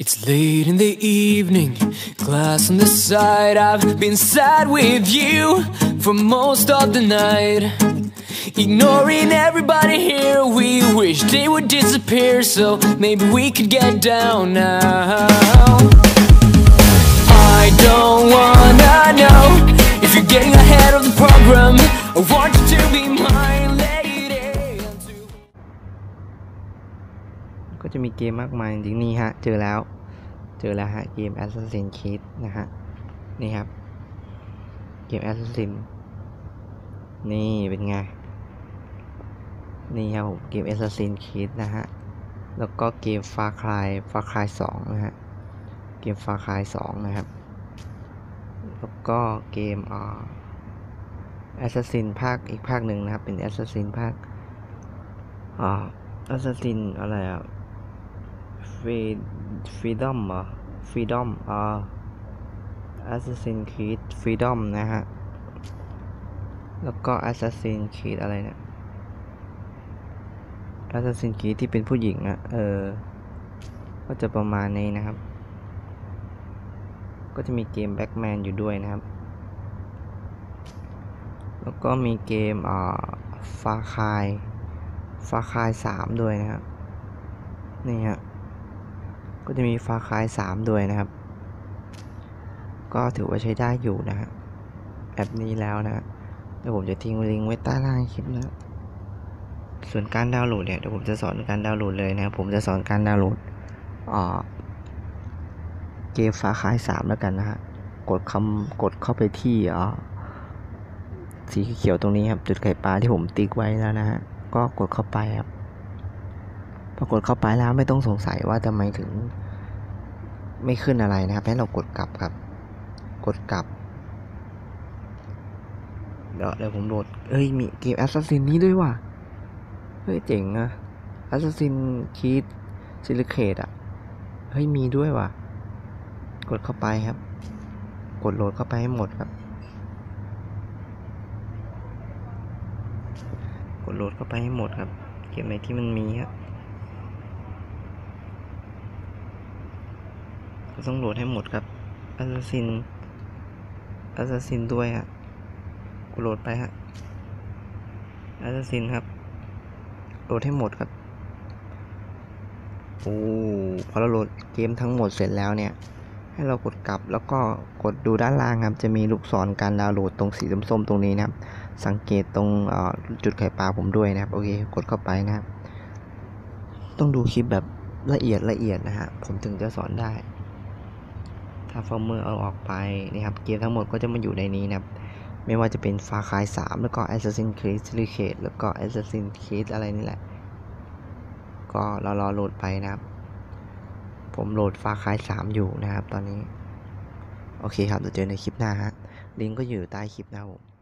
It's late in the evening, glass on the side. I've been sad with you for most of the night. Ignoring everybody here, we wish they would disappear. So maybe we could get down now. I don't ก็จะมีเกมมากมายจริงนี่ฮะ เจอแล้ว เจอแล้วฮะ เกม Assassin's Creed นะฮะ นี่ครับ เกม Assassin นี่เป็นไง นี่ครับผม เกม Assassin's Creed นะฮะ แล้วก็เกม Far Cry Far Cry 2 นะฮะ เกม Far Cry 2 นะครับ แล้วก็เกมอ่า Assassin ภาคอีกภาคหนึ่งนะครับ เป็น Assassin ภาคอ่า Assassin อะไรอะ รีฟรีดอมเหรอฟรีดอมอ่า Assassin Creed Freedom นะฮะ แล้วก็ Assassin Creed อะไรเนี่ย Assassin Creed ที่เป็นผู้หญิงอะ่ะเออ ก็จะประมาณนี้นะครับ ก็จะมีเกม Backman อยู่ด้วยนะครับ แล้วก็มีเกมอ่า Far Cry Far Cry 3ด้วยนะครับ นี่ฮะ ก็จะมีฟ้าคาย 3 ด้วยนะครับ ก็ถือว่าใช้ได้อยู่นะฮะแอปนี้แล้วนะฮะเดี๋ยวผมจะทิ้งลิงก์ไว้ใต้ล่างคลิปนะ ส่วนการดาวน์โหลดเนี่ยเดี๋ยวผมจะสอนการดาวน์โหลดเลยนะครับผมจะสอนการดาวน์โหลดอ่าเกมฟ้าคาย 3 แล้วกันนะฮะกดคำกดเข้าไปที่อ่าสีเขียวตรงนี้ครับจุดไข่ปลาที่ผมติ๊กไว้แล้วนะฮะก็กดเข้าไปครับ พอกดเข้าไปแล้วไม่ต้องสงสัยว่าทำไมถึงไม่ขึ้นอะไรนะครับ ให้เรากดกลับครับ กดกลับ เดี๋ยวเดี๋ยวผมโหลดเอ้ย มีเกม Assassin นี้ด้วยว่ะ เฮ้ย เจ๋งอะ Assassin Creed Syndicate อะเฮ้ย มีด้วยว่ะ กดเข้าไปครับ กดโหลดเข้าไปให้หมดครับ กดโหลดเข้าไปให้หมดครับ เกมไหนที่มันมีครับ เราต้องโหลดให้หมดครับ Assassin Assassin ด้วยฮะกูโหลดไปฮะ Assassin ครับ โหลดให้หมดครับ โอ้พอเราโหลดเกมทั้งหมดเสร็จแล้วเนี่ย ให้เรากดกลับแล้วก็กดดูด้านล่างครับ จะมีลูกศรการดาวน์โหลดตรงสีส้มๆตรงนี้นะครับ สังเกตตรงจุดไข่ปลาผมด้วยนะครับ โอเค กดเข้าไปนะครับ ต้องดูคลิปแบบละเอียดละเอียดนะฮะ ผมถึงจะสอนได้ ถ้าฟอร์เมอร์เอาออกไปนะครับเกมทั้งหมดก็จะมาอยู่ในนี้นะครับ ไม่ว่าจะเป็น Far Cry 3แล้วก็ Assassin's Creed Syndicate แล้วก็ Assassin's Creed อะไรนี่แหละ ก็รอรอโหลดไปนะครับ ผมโหลด Far Cry 3อยู่นะครับตอนนี้ โอเคครับเดี๋ยวเจอในคลิปหน้าฮะลิงก์ก็อยู่ใต้คลิปนะครับผม